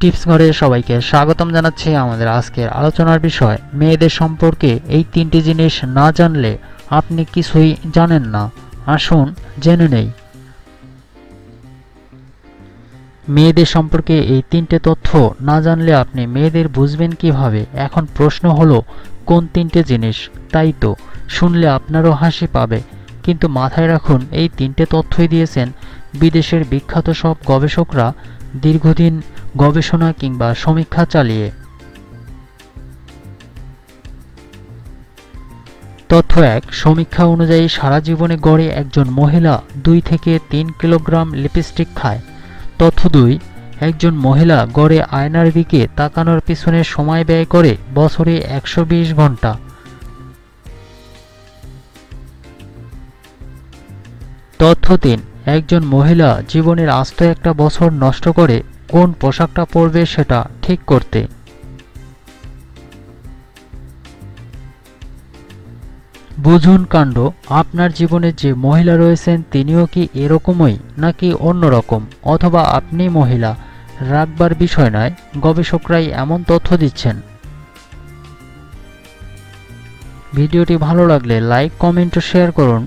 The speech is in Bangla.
টিপস ঘরে সবাইকে স্বাগতম জানাচ্ছি আমাদের আজকের আলোচনার বিষয়। মেয়েদের সম্পর্কে এই তিনটি জিনিস না জানলে আপনি কিছুই জানেন না। আসুন জেনে নেই। মেয়েদের সম্পর্কে এই তিনটে তথ্য না জানলে আপনি মেয়েদের বুঝবেন কীভাবে? এখন প্রশ্ন হলো, কোন তিনটে জিনিস? তাই তো, শুনলে আপনারও হাসি পাবে। কিন্তু মাথায় রাখুন, এই তিনটে তথ্যই দিয়েছেন বিদেশের বিখ্যাত সব গবেষকরা দীর্ঘদিন গবেষণা কিংবা সমীক্ষা চালিয়ে তথ্য এক, সমীক্ষা অনুযায়ী সারা জীবনে গড়ে একজন মহিলা দুই থেকে তিন কিলোগ্রাম লিপস্টিক খায়। তথ্য দুই, একজন মহিলা গড়ে আয়নার দিকে তাকানোর পিছনে সময় ব্যয় করে বছরে একশো বিশ ঘণ্টা। তথ্য তিন একজন মহিলা জীবনের আস্ত একটা বছর নষ্ট করে কোন পোশাকটা পরবে সেটা ঠিক করতে। বুঝুন কাণ্ড, আপনার জীবনে যে মহিলা রয়েছেন তিনিও কি এরকমই নাকি অন্যরকম? অথবা আপনি মহিলা, রাখবার বিষয় নয়, গবেষকরাই এমন তথ্য দিচ্ছেন। ভিডিওটি ভালো লাগলে লাইক, কমেন্ট ও শেয়ার করুন।